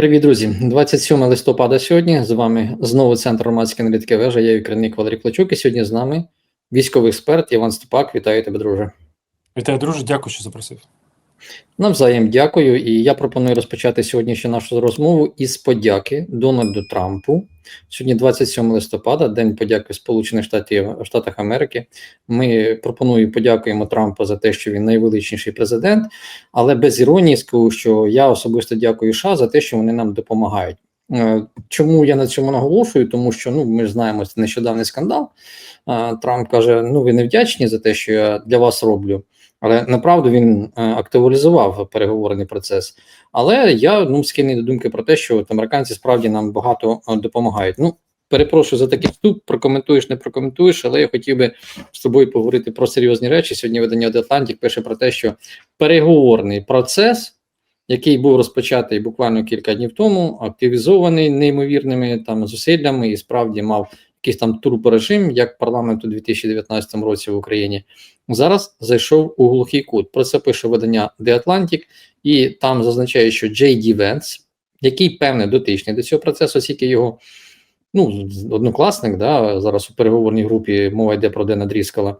Привіт, друзі! 27 листопада сьогодні. З вами знову центр громадської аналітики вежа. Я керівник Валерій Плачук. І сьогодні з нами військовий експерт Іван Степак. Вітаю тебе, друже. Вітаю, друже. Дякую, що запросив. Навзаєм дякую. І я пропоную розпочати сьогоднішню нашу розмову із подяки Дональду Трампу. Сьогодні 27 листопада, День подяки Сполучених Штатів Штатах Америки. Ми пропоную подякуємо Трампу за те, що він найвеличніший президент, але без іронії скажу, що я особисто дякую США за те, що вони нам допомагають. Е, Чому я на цьому наголошую? Тому що ну ми ж знаємо це нещодавний скандал. Е, Трамп каже: Ну ви не вдячні за те, що я для вас роблю. Але направду він е, актуалізував переговорний процес. Але я ну схильний до думки про те, що от американці справді нам багато е, допомагають. Ну перепрошую за такий вступ, прокоментуєш, не прокоментуєш, але я хотів би з тобою поговорити про серйозні речі. Сьогодні видання The Atlantic пише про те, що переговорний процес, який був розпочатий буквально кілька днів тому, активізований неймовірними там зусиллями і справді мав якийсь там турборежим, як парламент у 2019 році в Україні, зараз зайшов у глухий кут. Про це пише видання The Atlantic, і там зазначає, що Ді Венс, який певне дотичний до цього процесу, оскільки його ну, однокласник, да, зараз у переговорній групі мова йде про Дена Дріскала,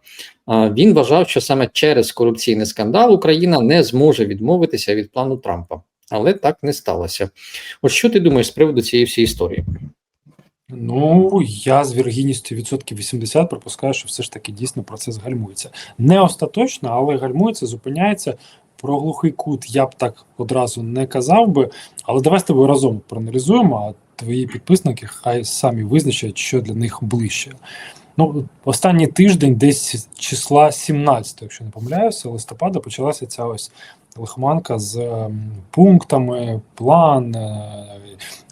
він вважав, що саме через корупційний скандал Україна не зможе відмовитися від плану Трампа. Але так не сталося. От що ти думаєш з приводу цієї всієї історії? Ну, я з вірогідністю відсотків 80 припускаю, що все ж таки дійсно процес гальмується. Не остаточно, але гальмується, зупиняється. Про глухий кут я б так одразу не казав би, але давай з тобою разом проаналізуємо, а твої підписники хай самі визначать, що для них ближче. Ну, Останній тиждень, десь числа 17, якщо не помиляюся, листопада почалася ця ось лихоманка з ем, пунктами, план. Е,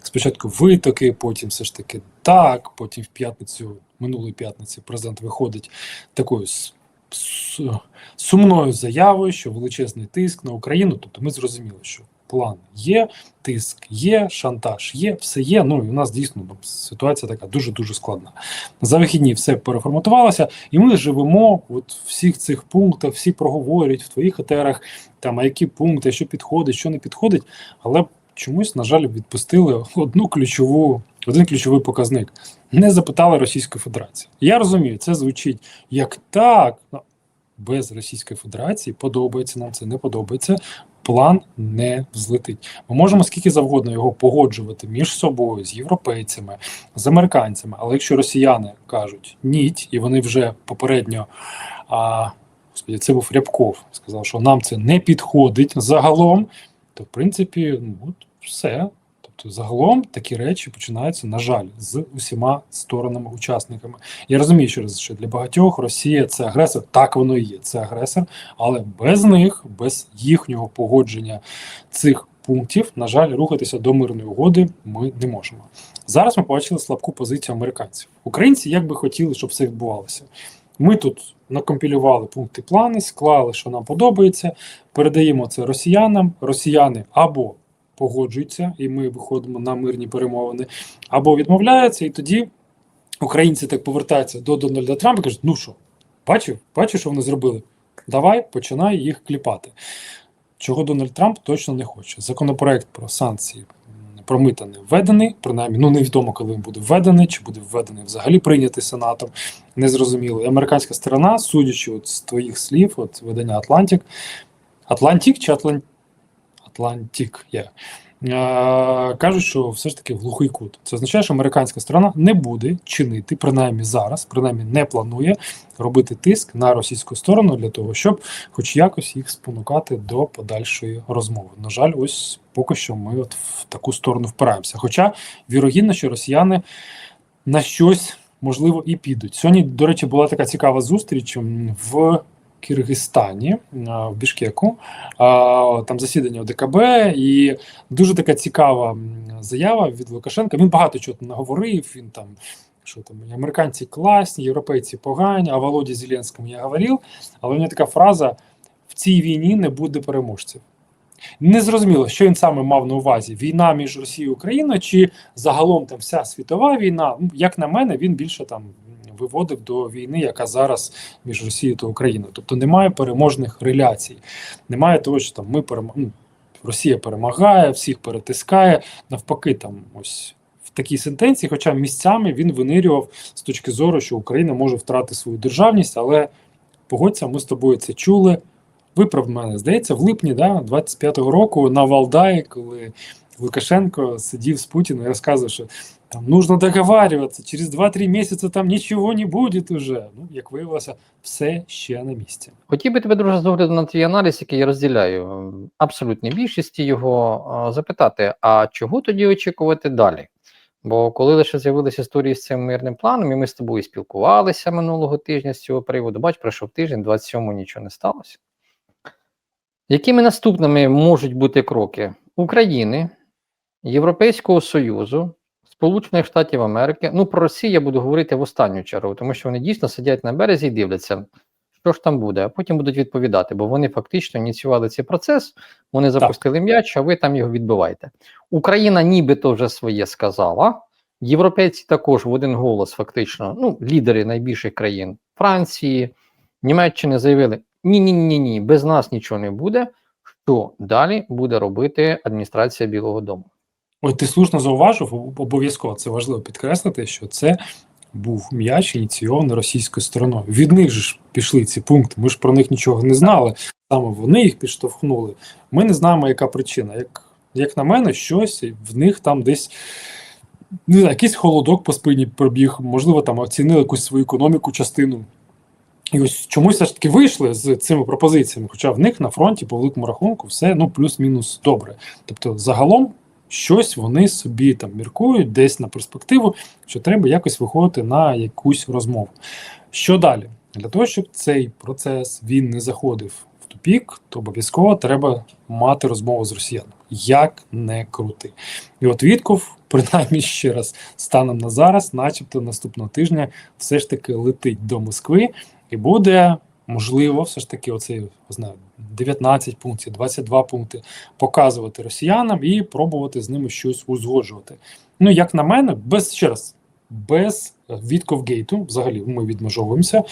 спочатку витоки, потім все ж таки так. Потім в п'ятницю, минулої п'ятниці, президент виходить такою сумною заявою, що величезний тиск на Україну. Тобто ми зрозуміли, що план є, тиск є, шантаж є, все є. Ну і у нас дійсно ну, ситуація така дуже дуже складна. За вихідні все переформатувалося, і ми живемо от всіх цих пунктах, всі проговорюють в твоїх етерах, там а які пункти, що підходить, що не підходить, але чомусь, на жаль, відпустили одну ключову, один ключовий показник. Не запитали Російської Федерації. Я розумію, це звучить як так. Без Російської Федерації подобається нам це, не подобається. План не взлетить. Ми можемо скільки завгодно його погоджувати між собою, з європейцями, з американцями. Але якщо росіяни кажуть ніть, і вони вже попередньо а, господі, це був Рябков, сказав, що нам це не підходить загалом, то в принципі, ну все. Тобто, загалом такі речі починаються, на жаль, з усіма сторонами учасниками. Я розумію, що що для багатьох Росія це агресор, так воно і є. Це агресор, але без них, без їхнього погодження цих пунктів, на жаль, рухатися до мирної угоди ми не можемо. Зараз ми побачили слабку позицію американців. Українці як би хотіли, щоб все відбувалося. Ми тут накомпілювали пункти плани, склали, що нам подобається, передаємо це росіянам. Росіяни або погоджуються, і ми виходимо на мирні перемовини, або відмовляються, і тоді українці так повертаються до Дональда Трампа і кажуть: ну що, бачив, бачив, що вони зробили? Давай починай їх кліпати. Чого Дональд Трамп точно не хоче. Законопроект про санкції про мита не введений, принаймні, ну невідомо, коли він буде введений, чи буде введений взагалі прийнятий Сенатом. Незрозуміло. Американська сторона, судячи от з твоїх слів, от видання Атлантик, Атлантик чи Атлантик? Атлантик є. Е, кажуть, що все ж таки глухий кут. Це означає, що американська сторона не буде чинити, принаймні зараз, принаймні не планує робити тиск на російську сторону для того, щоб, хоч якось, їх спонукати до подальшої розмови. На жаль, ось поки що ми от в таку сторону впираємося. Хоча вірогідно, що росіяни на щось можливо і підуть. Сьогодні, до речі, була така цікава зустріч в. Киргизстані в Бішкеку, там засідання ОДКБ, і дуже така цікава заява від Лукашенка. Він багато чого наговорив. Він там що там американці класні, європейці погані, а Володі Зеленському я говорив. Але у нього така фраза: в цій війні не буде переможців. Не зрозуміло, що він саме мав на увазі: війна між Росією і Україною, чи загалом там вся світова війна. Ну, як на мене, він більше там виводив до війни, яка зараз між Росією та Україною. Тобто немає переможних реляцій, немає того, що там ми перемо... ну, Росія перемагає, всіх перетискає. Навпаки, там ось в такій сентенції, хоча місцями він винирював з точки зору, що Україна може втратити свою державність, але погодься, ми з тобою це чули. Виправ мене, здається, в липні да, 25-го року на Валдаї, коли Лукашенко сидів з Путіним і розказував, що там нужно договарюватися, через 2-3 місяці там нічого не буде уже. Ну, як виявилося, все ще на місці. Хотів би тебе, друже, з огляду на твій аналіз, який я розділяю абсолютній більшості його, запитати, а чого тоді очікувати далі? Бо коли лише з'явилися історії з цим мирним планом, і ми з тобою спілкувалися минулого тижня з цього приводу, бач, пройшов тиждень, 27-му нічого не сталося. Якими наступними можуть бути кроки України, Європейського Союзу, Сполучених Штатів Америки? Ну, про Росію я буду говорити в останню чергу, тому що вони дійсно сидять на березі і дивляться, що ж там буде, а потім будуть відповідати, бо вони фактично ініціювали цей процес, вони запустили м'яч, а ви там його відбиваєте. Україна нібито вже своє сказала. Європейці також в один голос, фактично, ну, лідери найбільших країн Франції, Німеччини заявили: ні, ні, ні, ні, без нас нічого не буде. Що далі буде робити адміністрація Білого Дому? Ой, ти слушно зауважив, обов'язково це важливо підкреслити, що це був м'яч ініційований російською стороною. Від них ж пішли ці пункти. Ми ж про них нічого не знали. Саме вони їх підштовхнули. Ми не знаємо, яка причина. Як, як на мене, щось в них там десь. Не знаю, якийсь холодок по спині пробіг, можливо, там оцінили якусь свою економіку частину. І ось чомусь все ж таки вийшли з цими пропозиціями. Хоча в них на фронті, по великому рахунку, все ну плюс-мінус добре. Тобто, загалом щось вони собі там міркують десь на перспективу, що треба якось виходити на якусь розмову. Що далі? Для того, щоб цей процес він не заходив в тупік, то обов'язково треба мати розмову з росіянами. Як не крути. І от Вітков, принаймні ще раз, станом на зараз, начебто наступного тижня, все ж таки летить до Москви і буде. Можливо, все ж таки, оцей знаю, 19 пунктів, 22 пункти показувати росіянам і пробувати з ними щось узгоджувати. Ну, як на мене, без ще раз, без Вітковгейту, взагалі ми відмежовуємося.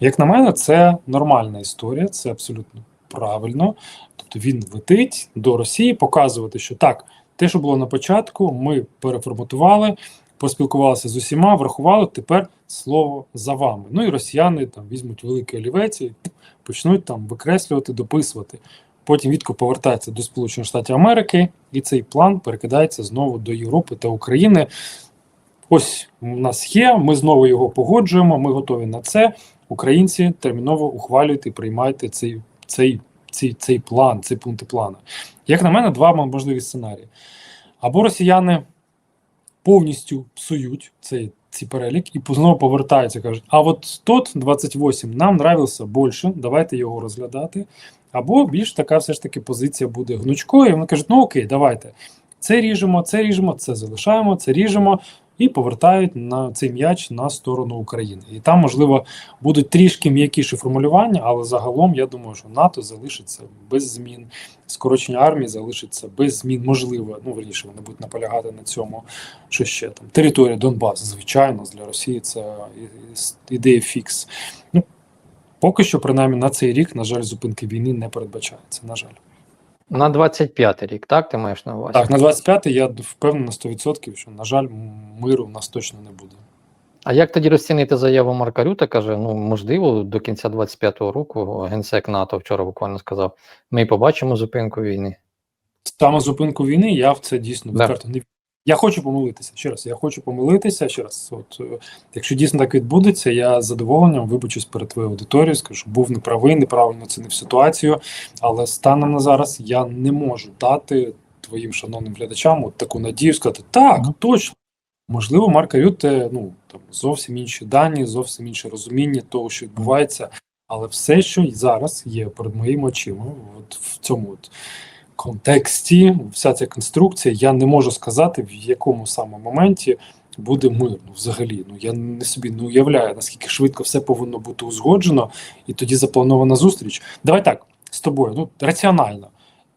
Як на мене, це нормальна історія, це абсолютно правильно. Тобто він летить до Росії, показувати, що так, те, що було на початку, ми переформатували, поспілкувалися з усіма, врахували. Тепер слово за вами. Ну і росіяни там візьмуть великий олівець і почнуть там викреслювати, дописувати. Потім Вітко повертається до Сполучених Штатів Америки, і цей план перекидається знову до Європи та України. Ось у нас є. Ми знову його погоджуємо. Ми готові на це. Українці терміново ухвалюйте і приймайте цей, цей, цей, цей план, цей пункти плану. Як на мене, два можливі сценарії. Або росіяни повністю псують цей, цей перелік і знову повертаються, кажуть: а от тот 28 нам нравився більше, давайте його розглядати. Або більш така все ж таки позиція буде гнучкою. і Вони кажуть, ну окей, давайте. Це ріжемо, це ріжемо, це залишаємо, це ріжемо і повертають на цей м'яч на сторону України. І там, можливо, будуть трішки м'якіші формулювання, але загалом я думаю, що НАТО залишиться без змін, скорочення армії залишиться без змін. Можливо, ну верніше вони будуть наполягати на цьому. Що ще там? Територія Донбасу, звичайно, для Росії це ідея фікс. Ну, поки що, принаймні, на цей рік, на жаль, зупинки війни не передбачається. На жаль. На 25-й рік, так ти маєш на увазі? Так, на 25-й я впевнений на 100%, що, на жаль, миру в нас точно не буде. А як тоді розцінити заяву Марка Рюта? Каже, ну можливо, до кінця 25-го року генсек НАТО вчора буквально сказав: ми побачимо зупинку війни. Саме зупинку війни я в це дійсно Да. відверто не вірю. Я хочу помилитися. Ще раз, я хочу помилитися. Ще раз, от е, якщо дійсно так відбудеться, я з задоволенням вибачусь перед твоєю аудиторією, скажу, був неправий, неправильно оцінив ситуацію. Але станом на зараз я не можу дати твоїм шановним глядачам от таку надію сказати, так, Мгм. точно. Можливо, Марка Рюте, ну там зовсім інші дані, зовсім інше розуміння того, що відбувається. Але все, що зараз є перед моїми очима, от в цьому от контексті, вся ця конструкція, я не можу сказати, в якому саме моменті буде мир. Ну, взагалі, ну я не собі не уявляю, наскільки швидко все повинно бути узгоджено, і тоді запланована зустріч. Давай так з тобою, ну раціонально.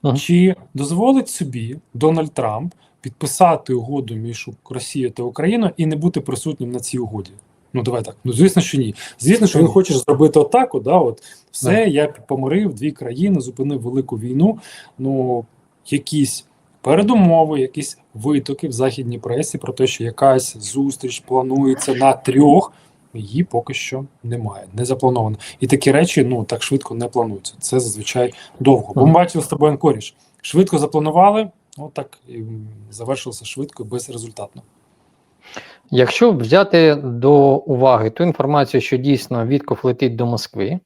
Мгм. Чи дозволить собі Дональд Трамп підписати угоду між Росією та Україною і не бути присутнім на цій угоді? Ну давай так. Ну звісно, що ні. Звісно, що він хоче зробити отак, от, да, от все, я помирив дві країни, зупинив велику війну. Ну якісь передумови, якісь витоки в західній пресі про те, що якась зустріч планується на трьох. Її поки що немає, не заплановано. І такі речі ну так швидко не плануються. Це зазвичай довго. Бо ми бачили з тобою Анкоріш. Швидко запланували, ну так і завершилося швидко і безрезультатно. Якщо взяти до уваги ту інформацію, що дійсно Вітков летить до Москви,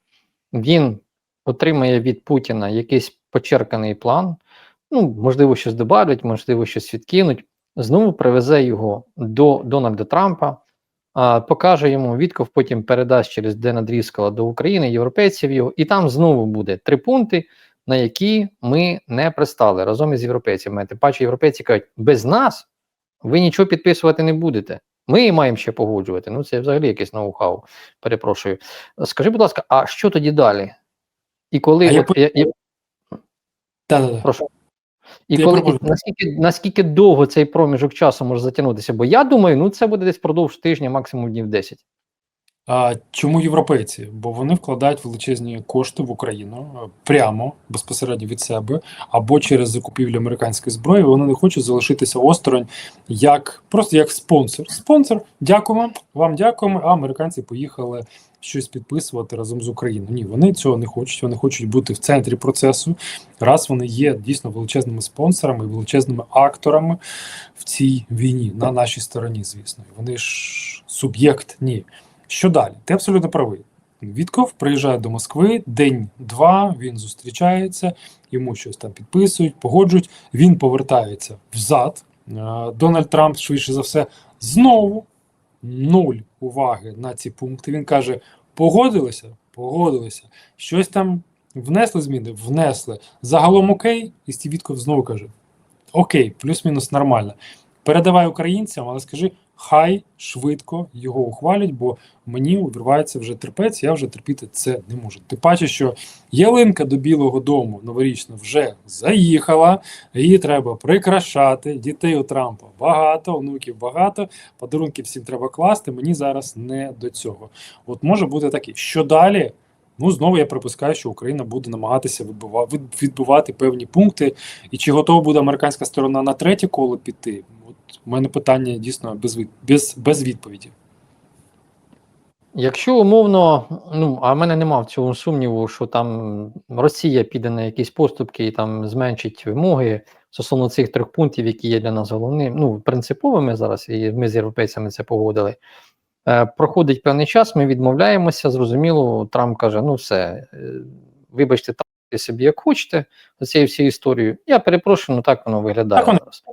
він отримає від Путіна якийсь почерканий план, ну, можливо, щось добавлять, можливо, щось відкинуть, знову привезе його до Дональда Трампа, а, покаже йому, Вітков потім передасть через Дена Дріскала до України, європейців його, і там знову буде три пункти, на які ми не пристали разом із європейцями. Тим паче європейці кажуть, без нас ви нічого підписувати не будете. Ми маємо ще погоджувати. Ну, це взагалі якийсь ноу-хау. Перепрошую. Скажи, будь ласка, а що тоді далі? І коли от, я, я, Так-так-так. прошу. І Я коли і наскільки, наскільки довго цей проміжок часу може затягнутися? Бо я думаю, ну це буде десь впродовж тижня, максимум днів 10. А чому європейці? Бо вони вкладають величезні кошти в Україну е, прямо безпосередньо від себе або через закупівлю американської зброї. Вони не хочуть залишитися осторонь як просто як спонсор. Спонсор, дякуємо вам, дякуємо. А американці поїхали щось підписувати разом з Україною. Ні, вони цього не хочуть. Вони хочуть бути в центрі процесу. Раз вони є дійсно величезними спонсорами величезними акторами в цій війні на нашій стороні. Звісно, вони ж суб'єкт. Ні. Що далі? Ти абсолютно правий. Вітков приїжджає до Москви день-два, він зустрічається, йому щось там підписують, погоджують. Він повертається взад. Е, Дональд Трамп, швидше за все, знову нуль уваги на ці пункти. Він каже: погодилися, погодилися. Щось там внесли зміни, внесли. Загалом окей, і Стів Вітков знову каже: Окей, плюс-мінус нормально. Передавай українцям, але скажи, хай швидко його ухвалять, бо мені увірвається вже терпець, я вже терпіти це не можу. Ти паче, що ялинка до Білого Дому новорічна вже заїхала, її треба прикрашати. Дітей у Трампа багато, онуків багато, подарунки всім треба класти. Мені зараз не до цього. От може бути таке. Що далі? Ну, знову я припускаю, що Україна буде намагатися відбива- від- відбивати певні пункти. І чи готова буде американська сторона на третє коло піти? У мене питання дійсно без, без, без відповіді. Якщо умовно, ну а в мене немає цього сумніву, що там Росія піде на якісь поступки і там зменшить вимоги стосовно цих трьох пунктів, які є для нас головними, ну принциповими зараз, і ми з європейцями це погодили. Е, проходить певний час, ми відмовляємося. Зрозуміло, Трамп каже: ну все, е, вибачте, так собі як хочете за цією всією історією. Я перепрошую, ну так воно виглядає Так зараз.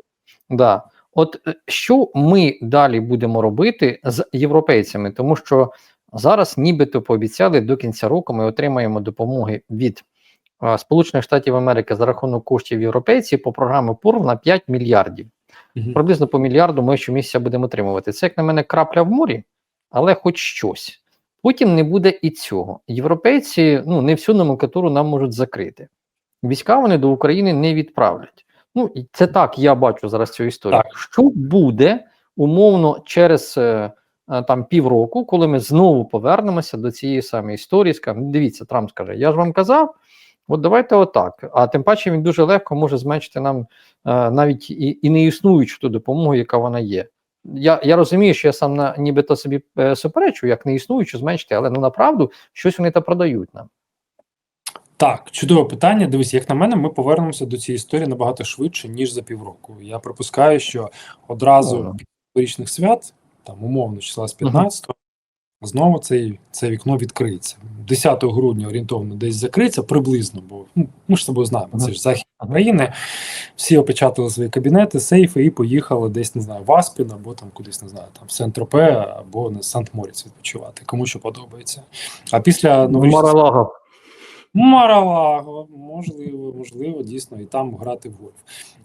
Да. От е, що ми далі будемо робити з європейцями, тому що зараз нібито пообіцяли до кінця року ми отримаємо допомоги від Сполучених Штатів Америки за рахунок коштів європейців по програмі ПУР на 5 мільярдів. Мгм. Приблизно по мільярду ми щомісяця будемо отримувати. Це, як на мене, крапля в морі, але хоч щось. Потім не буде і цього. Європейці ну, не всю номенклатуру нам можуть закрити. Війська вони до України не відправлять. Ну, це так, я бачу зараз цю історію. Так. Що буде умовно через е, е, там півроку, коли ми знову повернемося до цієї самої історії, скажемо, «Ну, дивіться, Трамп скаже, я ж вам казав, от давайте отак. А тим паче він дуже легко може зменшити нам е, навіть і, і не існуючу ту допомогу, яка вона є. Я, я розумію, що я сам на нібито собі е, суперечу, як не існуючу, зменшити, але ну направду щось вони та продають нам. Так, чудове питання. Дивись, як на мене, ми повернемося до цієї історії набагато швидше, ніж за півроку. Я припускаю, що одразу Ага. під новорічних свят, там умовно числа з 15-го, знову цей, це вікно відкриється. 10 грудня орієнтовно десь закриється приблизно, бо ну, ми ж з тобою знаємо, це ж захід України. Всі опечатали свої кабінети, сейфи і поїхали десь, не знаю, в Аспін або там кудись, не знаю, там в Сент-Тропе або на Сант-Моріц відпочивати, кому що подобається. А після новорічних Маралаго. Можливо, можливо, дійсно, і там грати в гольф.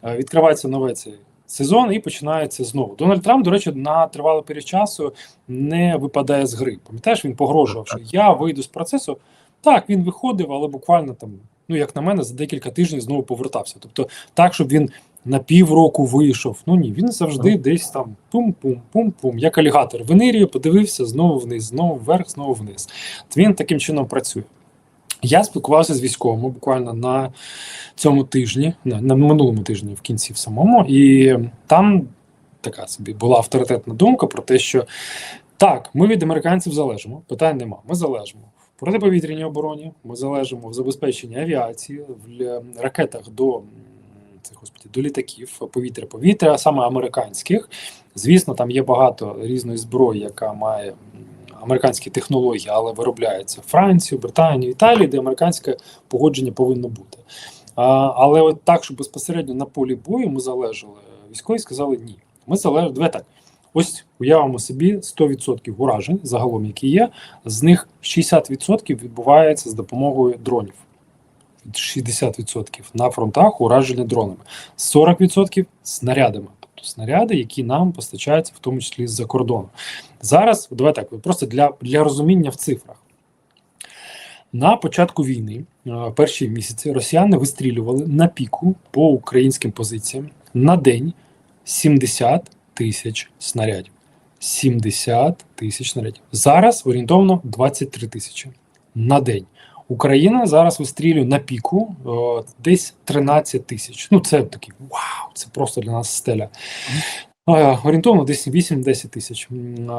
Е, Відкривається новий цей сезон і починається знову. Дональд Трамп, до речі, на тривалий період часу не випадає з гри. Пам'ятаєш, він погрожував, що я вийду з процесу. Так, він виходив, але буквально там, ну як на мене, за декілька тижнів знову повертався. Тобто, так, щоб він на півроку вийшов. Ну ні, він завжди десь там пум-пум-пум-пум, як алігатор. Винирює, подивився, знову вниз, знову вверх, знову вниз. Він таким чином працює. Я спілкувався з військовими буквально на цьому тижні, на, минулому тижні, в кінці в самому, і там така собі була авторитетна думка про те, що так, ми від американців залежимо, питань нема. Ми залежимо в протиповітряній обороні, ми залежимо в забезпеченні авіації, в ракетах до, це, господі, до літаків, повітря-повітря, саме американських. Звісно, там є багато різної зброї, яка має американські технології, але виробляється в Франції, Британії, Італії, де американське погодження повинно бути. А, але от так, щоб безпосередньо на полі бою ми залежали, військові сказали ні. Ми залежали, давай так. Ось уявимо собі 100% уражень, загалом які є, з них 60% відбувається з допомогою дронів. 60% на фронтах ураження дронами, 40% снарядами, снаряди, які нам постачаються, в тому числі з-за кордону. Зараз, давай так, просто для, для розуміння в цифрах. На початку війни, е, перші місяці, росіяни вистрілювали на піку по українським позиціям на день 70 тисяч снарядів. 70 тисяч снарядів. Зараз орієнтовно 23 тисячі на день. Україна зараз вистрілює на піку е, десь 13 тисяч. Ну, це такий вау, це просто для нас стеля. Е, орієнтовно десь 8-10 тисяч. М,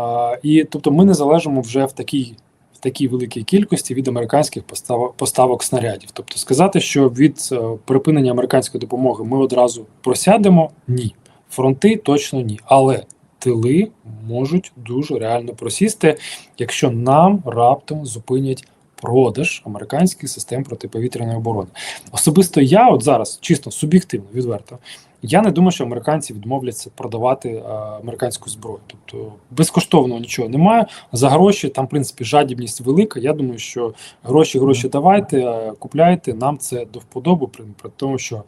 І тобто ми не залежимо вже в такій. В такій великій кількості від американських поставок, поставок снарядів. Тобто сказати, що від е, припинення американської допомоги ми одразу просядемо, ні. Фронти точно ні. Але тили можуть дуже реально просісти, якщо нам раптом зупинять продаж американських систем протиповітряної оборони. Особисто я, от зараз, чисто суб'єктивно, відверто, я не думаю, що американці відмовляться продавати е, американську зброю. Тобто безкоштовно нічого немає. За гроші там, в принципі, жадібність велика. Я думаю, що гроші, гроші давайте, е, купляйте. Нам це до вподоби, при, при тому, що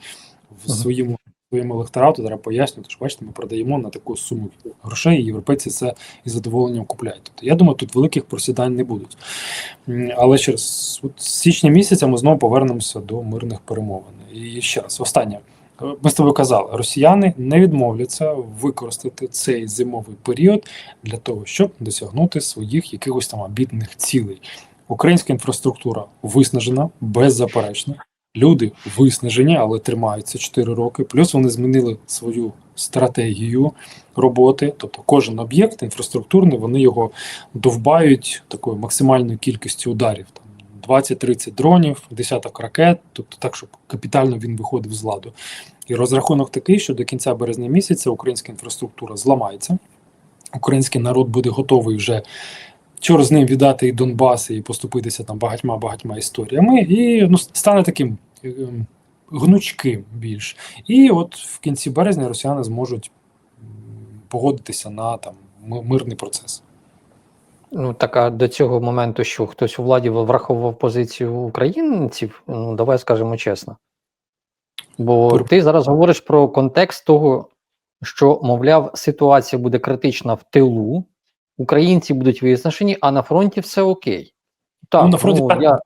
в своєму своєму електорату треба пояснювати, що бачите, ми продаємо на таку суму грошей, і європейці це із задоволенням купляють. Тобто, я думаю, тут великих просідань не будуть. Але ще раз, от січня місяця ми знову повернемося до мирних перемовин. І ще раз, останнє. Ми з тобою казали, росіяни не відмовляться використати цей зимовий період для того, щоб досягнути своїх якихось там амбітних цілей. Українська інфраструктура виснажена, беззаперечно. Люди виснажені, але тримаються 4 роки. Плюс вони змінили свою стратегію роботи. Тобто, кожен об'єкт інфраструктурний, вони його довбають такою максимальною кількістю ударів. Там 20-30 дронів, десяток ракет, тобто так, щоб капітально він виходив з ладу. І розрахунок такий, що до кінця березня місяця українська інфраструктура зламається, український народ буде готовий вже чор з ним віддати і Донбас, і поступитися там багатьма багатьма історіями, і ну, стане таким ем, гнучким більш. І от в кінці березня росіяни зможуть погодитися на там мирний процес. Ну, так а до цього моменту, що хтось у владі враховував позицію українців, ну давай скажемо чесно. Бо ти зараз говориш про контекст того, що, мовляв, ситуація буде критична в тилу, українці будуть визначені, а на фронті все окей. Так, Ну, на фронті так. я,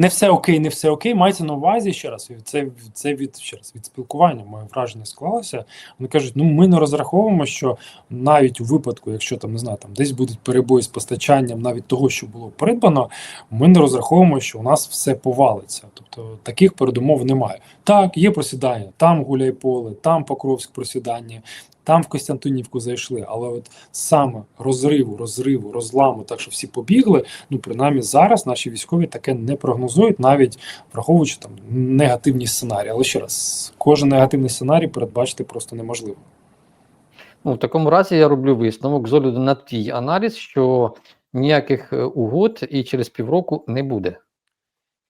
Не все окей, не все окей. Мається на увазі ще раз. Це це від ще раз від спілкування. Моє враження склалося. Вони кажуть: ну ми не розраховуємо, що навіть у випадку, якщо там не знаю, там десь будуть перебої з постачанням, навіть того, що було придбано, ми не розраховуємо, що у нас все повалиться. Тобто таких передумов немає. Так, є просідання, там гуляй поле, там Покровськ просідання. Там в Костянтинівку зайшли, але от саме розриву, розриву, розламу, так що всі побігли. Ну принаймні зараз наші військові таке не прогнозують, навіть враховуючи там негативні сценарії. Але ще раз, кожен негативний сценарій передбачити просто неможливо. ну, в такому разі я роблю висновок з огляду на твій аналіз, що ніяких е, угод і через півроку не буде.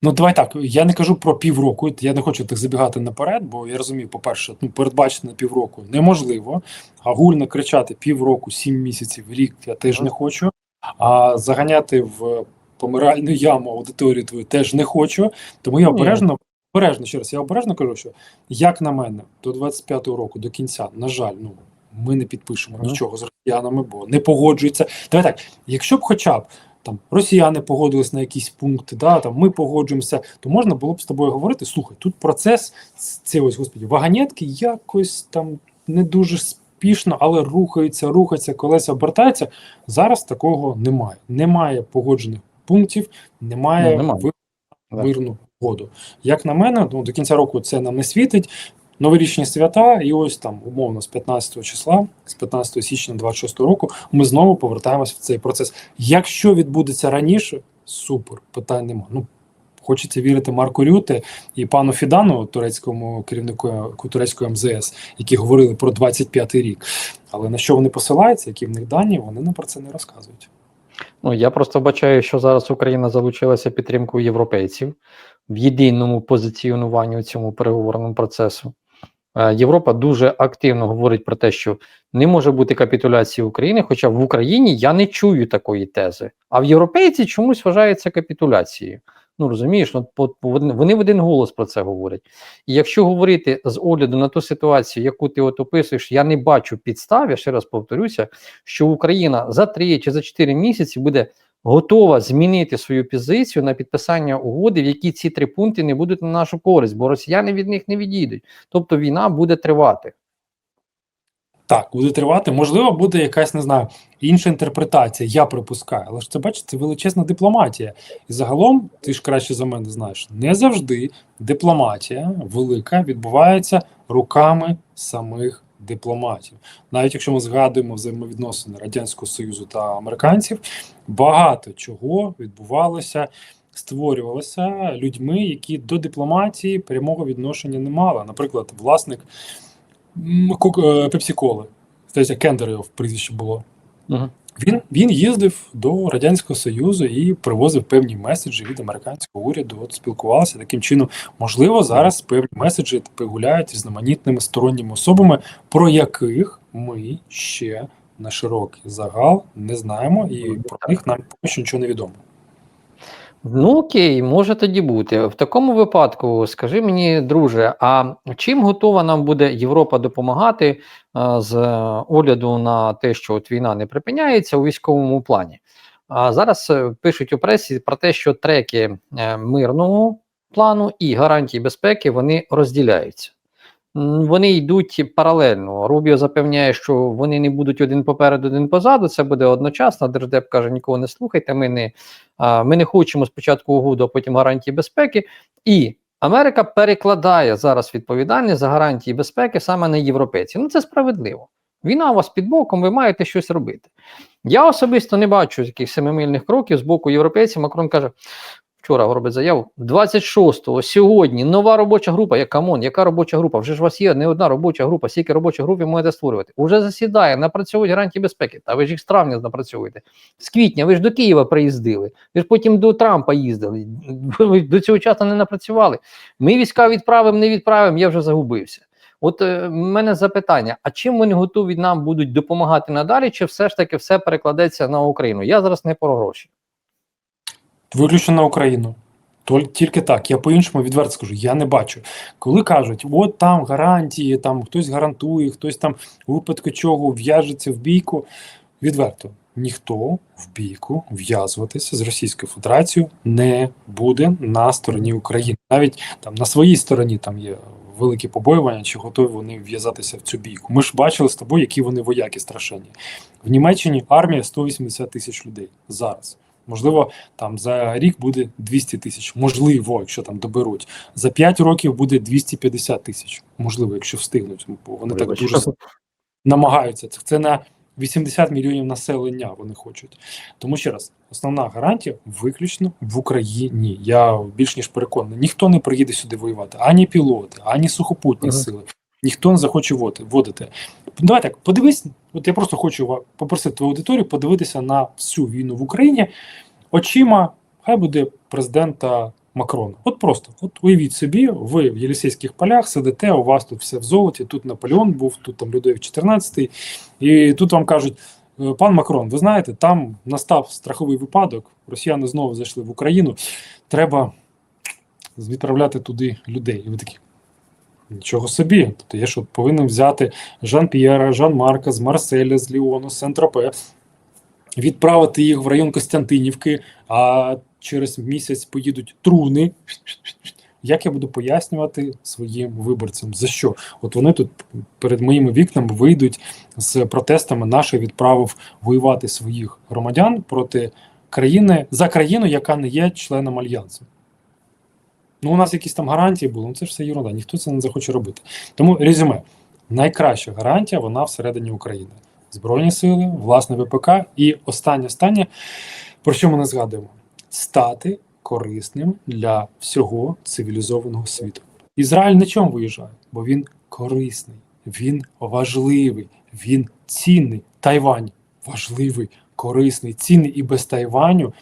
Ну, давай так. Я не кажу про півроку. Я не хочу так забігати наперед, бо я розумію, по-перше, ну передбачити на півроку неможливо. А гульно кричати півроку, сім місяців, рік я теж не хочу. А заганяти в помиральну яму аудиторію твою теж не хочу. Тому я обережно, обережно ще раз, я обережно кажу, що як на мене, до 25-го року, до кінця, на жаль, ну ми не підпишемо нічого з росіянами, бо не погоджується. Давай так, якщо б хоча б там росіяни погодились на якісь пункти, да, там ми погоджуємося, то можна було б з тобою говорити. Слухай, тут процес ці ось господі, ваганетки якось там не дуже спішно, але рухаються, рухаються, колеса обертаються. Зараз такого немає. Немає погоджених пунктів, немає, Ну, немає. мирну угоду. Як на мене, ну до кінця року це нам не світить. Новорічні свята, і ось там умовно з 15 числа, з 15 січня 26 року, ми знову повертаємося в цей процес. Якщо відбудеться раніше, супер, питань нема. Ну хочеться вірити Марку Рюте і пану Фідану, турецькому керівнику турецької МЗС, які говорили про 25-й рік. Але на що вони посилаються, які в них дані, вони нам про це не розказують. Ну, я просто бачаю, що зараз Україна залучилася підтримкою європейців в єдиному позиціонуванні у цьому переговорному процесу. Е, Європа дуже активно говорить про те, що не може бути капітуляції України, хоча в Україні я не чую такої тези. А в європейці чомусь вважається капітуляцією. Ну розумієш, ну, по- вони в один голос про це говорять. І якщо говорити з огляду на ту ситуацію, яку ти от описуєш, я не бачу підстав, я ще раз повторюся, що Україна за 3 чи за 4 місяці буде готова змінити свою позицію на підписання угоди, в якій ці три пункти не будуть на нашу користь, бо росіяни від них не відійдуть. Тобто війна буде тривати. Так, буде тривати. Можливо, буде якась, не знаю, інша інтерпретація, я припускаю. Але ж це бачите, це величезна дипломатія. І загалом, ти ж краще за мене знаєш, не завжди дипломатія велика відбувається руками самих дипломатів. Навіть якщо ми згадуємо взаємовідносини Радянського Союзу та американців, багато чого відбувалося. Створювалося людьми, які до дипломатії прямого відношення не мали. Наприклад, власник е, Пепсі-коли, здається, Кендерів прізвище було. Угу. Він, він їздив до Радянського Союзу і привозив певні меседжі від американського уряду. От спілкувався таким чином. Можливо, зараз певні меседжі гуляють різноманітними сторонніми особами, про яких ми ще на широкий загал не знаємо, і про них нам поки що нічого не відомо. Ну окей, може тоді бути. В такому випадку, скажи мені, друже, а чим готова нам буде Європа допомагати е, з огляду на те, що от війна не припиняється у військовому плані? А зараз е, пишуть у пресі про те, що треки е, мирного плану і гарантії безпеки вони розділяються. Вони йдуть паралельно. Рубіо запевняє, що вони не будуть один попереду, один позаду. Це буде одночасно. Держдеп каже: нікого не слухайте. Ми не Ми не хочемо спочатку угоду, а потім гарантії безпеки. І Америка перекладає зараз відповідальність за гарантії безпеки саме на європейців. Ну це справедливо. Війна у вас під боком, ви маєте щось робити. Я особисто не бачу якихось семимильних кроків з боку європейців. Макрон каже: вчора робить заяву. 26-го сьогодні нова робоча група. Я камон, яка робоча група? Вже ж у вас є не одна робоча група, скільки робочих груп ви можете створювати. Уже засідає, напрацьовують гарантії безпеки. Та ви ж їх з травня напрацьовуєте. З квітня ви ж до Києва приїздили. Ви ж потім до Трампа їздили. Ви до цього часу не напрацювали. Ми війська відправимо, не відправимо, я вже загубився. От е, мене запитання: а чим вони готові нам будуть допомагати надалі, чи все ж таки все перекладеться на Україну? Я зараз не про гроші. Виключно на Україну. Тільки так, я по-іншому відверто скажу, я не бачу. Коли кажуть, от там гарантії, там хтось гарантує, хтось там у випадку чого в'яжеться в бійку. Відверто, ніхто в бійку в'язуватися з Російською Федерацією не буде на стороні України. Навіть там на своїй стороні там є великі побоювання, чи готові вони в'язатися в цю бійку. Ми ж бачили з тобою, які вони вояки страшенні. В Німеччині армія 180 тисяч людей зараз. Можливо, там за рік буде 200 тисяч. Можливо, якщо там доберуть. За 5 років буде 250 тисяч. Можливо, якщо встигнуть. Бо вони так дуже намагаються. Це- Це на 80 мільйонів населення вони хочуть. Тому ще раз, основна гарантія виключно в Україні. Я більш ніж переконаний, ніхто не приїде сюди воювати, ані пілоти, ані сухопутні Ага. сили. Ніхто не захоче води- вводити. Давай так, подивись. От я просто хочу попросити твою аудиторію подивитися на всю війну в Україні очима, хай буде президента Макрона. От просто, от уявіть собі, ви в Єлісейських полях сидите, у вас тут все в золоті, тут Наполеон був, тут там Людовік 14, і тут вам кажуть. «Е, Пан Макрон, ви знаєте, там настав страховий випадок. Росіяни знову зайшли в Україну. Треба відправляти туди людей. І ви такі. Нічого собі. Тобто я що повинен взяти Жан-П'єра, Жан-Марка з Марселя, з Ліону, з Сент-Тропе, відправити їх в район Костянтинівки, а через місяць поїдуть труни. Як я буду пояснювати своїм виборцям за що? От вони тут перед моїми вікнами вийдуть з протестами. Наше відправив воювати своїх громадян проти країни за країну, яка не є членом альянсу. Ну, у нас якісь там гарантії були, ну це все ерунда, ніхто це не захоче робити. Тому резюме: найкраща гарантія вона всередині України. Збройні сили, власне ВПК, і останнє останнє, про що ми не згадуємо: стати корисним для всього цивілізованого світу. Ізраїль на чому виїжджає? Бо він корисний, він важливий, він цінний. Тайвань важливий, корисний, цінний і без Тайваню.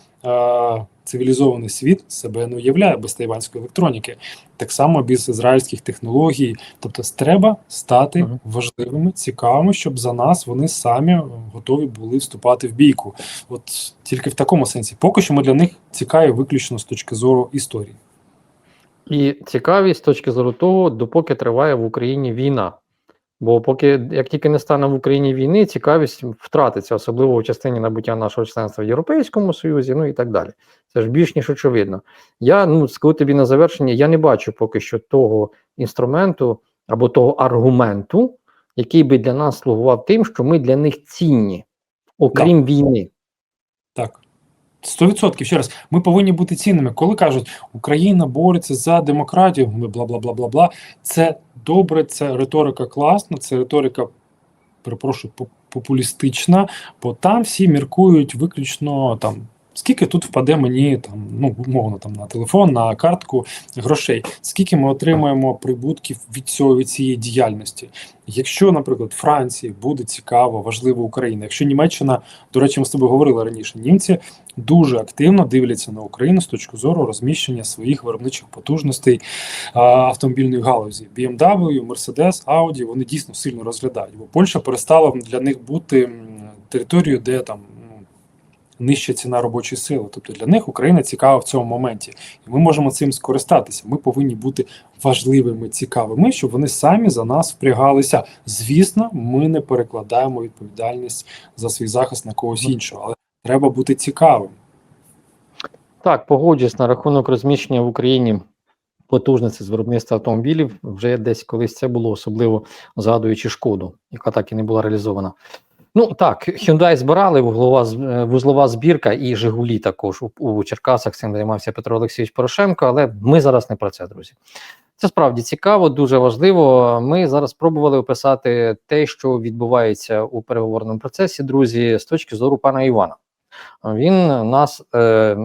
Цивілізований світ себе не уявляє без тайванської електроніки, так само без ізраїльських технологій. Тобто, треба стати важливими, цікавими, щоб за нас вони самі готові були вступати в бійку. От тільки в такому сенсі. Поки що ми для них цікаві виключно з точки зору історії. І цікавість з точки зору того, допоки триває в Україні війна. Бо поки як тільки не стане в Україні війни, цікавість втратиться, особливо у частині набуття нашого членства в Європейському Союзі, ну і так далі. Це ж більш ніж очевидно. Я ну скажу тобі на завершення, я не бачу поки що того інструменту або того аргументу, який би для нас слугував тим, що ми для них цінні, окрім війни. Так. 100% ще раз, ми повинні бути цінними. Коли кажуть, Україна бореться за демократію, бла бла бла бла бла. Це добре, це риторика класна, це риторика, перепрошую, популістична, бо там всі міркують виключно там. Скільки тут впаде мені там, ну умовно там на телефон, на картку грошей, скільки ми отримаємо прибутків від цього від цієї діяльності? Якщо, наприклад, Франції буде цікаво, важливо Україна, якщо Німеччина, до речі, ми з тобою говорили раніше, німці дуже активно дивляться на Україну з точки зору розміщення своїх виробничих потужностей а, автомобільної галузі. BMW, Mercedes, Audi, вони дійсно сильно розглядають, бо Польща перестала для них бути територією, де там нижча ціна робочої сили. Тобто для них Україна цікава в цьому моменті, і ми можемо цим скористатися. Ми повинні бути важливими, цікавими, щоб вони самі за нас впрягалися. Звісно, ми не перекладаємо відповідальність за свій захист на когось іншого, але треба бути цікавим. Так, погоджуюсь на рахунок розміщення в Україні потужності з виробництва автомобілів. Вже десь колись це було, особливо згадуючи шкоду, яка так і не була реалізована. Ну так, Hyundai збирали вуглова, е, вузлова збірка і Жигулі також у, у Черкасах. Цим займався Петро Олексійович Порошенко, але ми зараз не про це, друзі. Це справді цікаво, дуже важливо. Ми зараз спробували описати те, що відбувається у переговорному процесі, друзі, з точки зору пана Івана. Він нас е,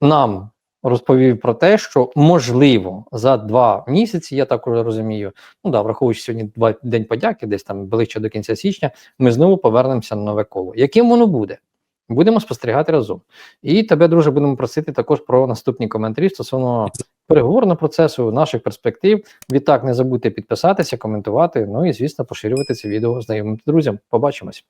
нам розповів про те, що можливо за два місяці, я так розумію. Ну да, враховуючи сьогодні два день подяки, десь там ближче до кінця січня, ми знову повернемося на нове коло. Яким воно буде? Будемо спостерігати разом. І тебе, друже, будемо просити також про наступні коментарі стосовно переговорного процесу, наших перспектив. Відтак, не забудьте підписатися, коментувати. Ну і звісно, поширювати це відео знайомим друзям. Побачимось.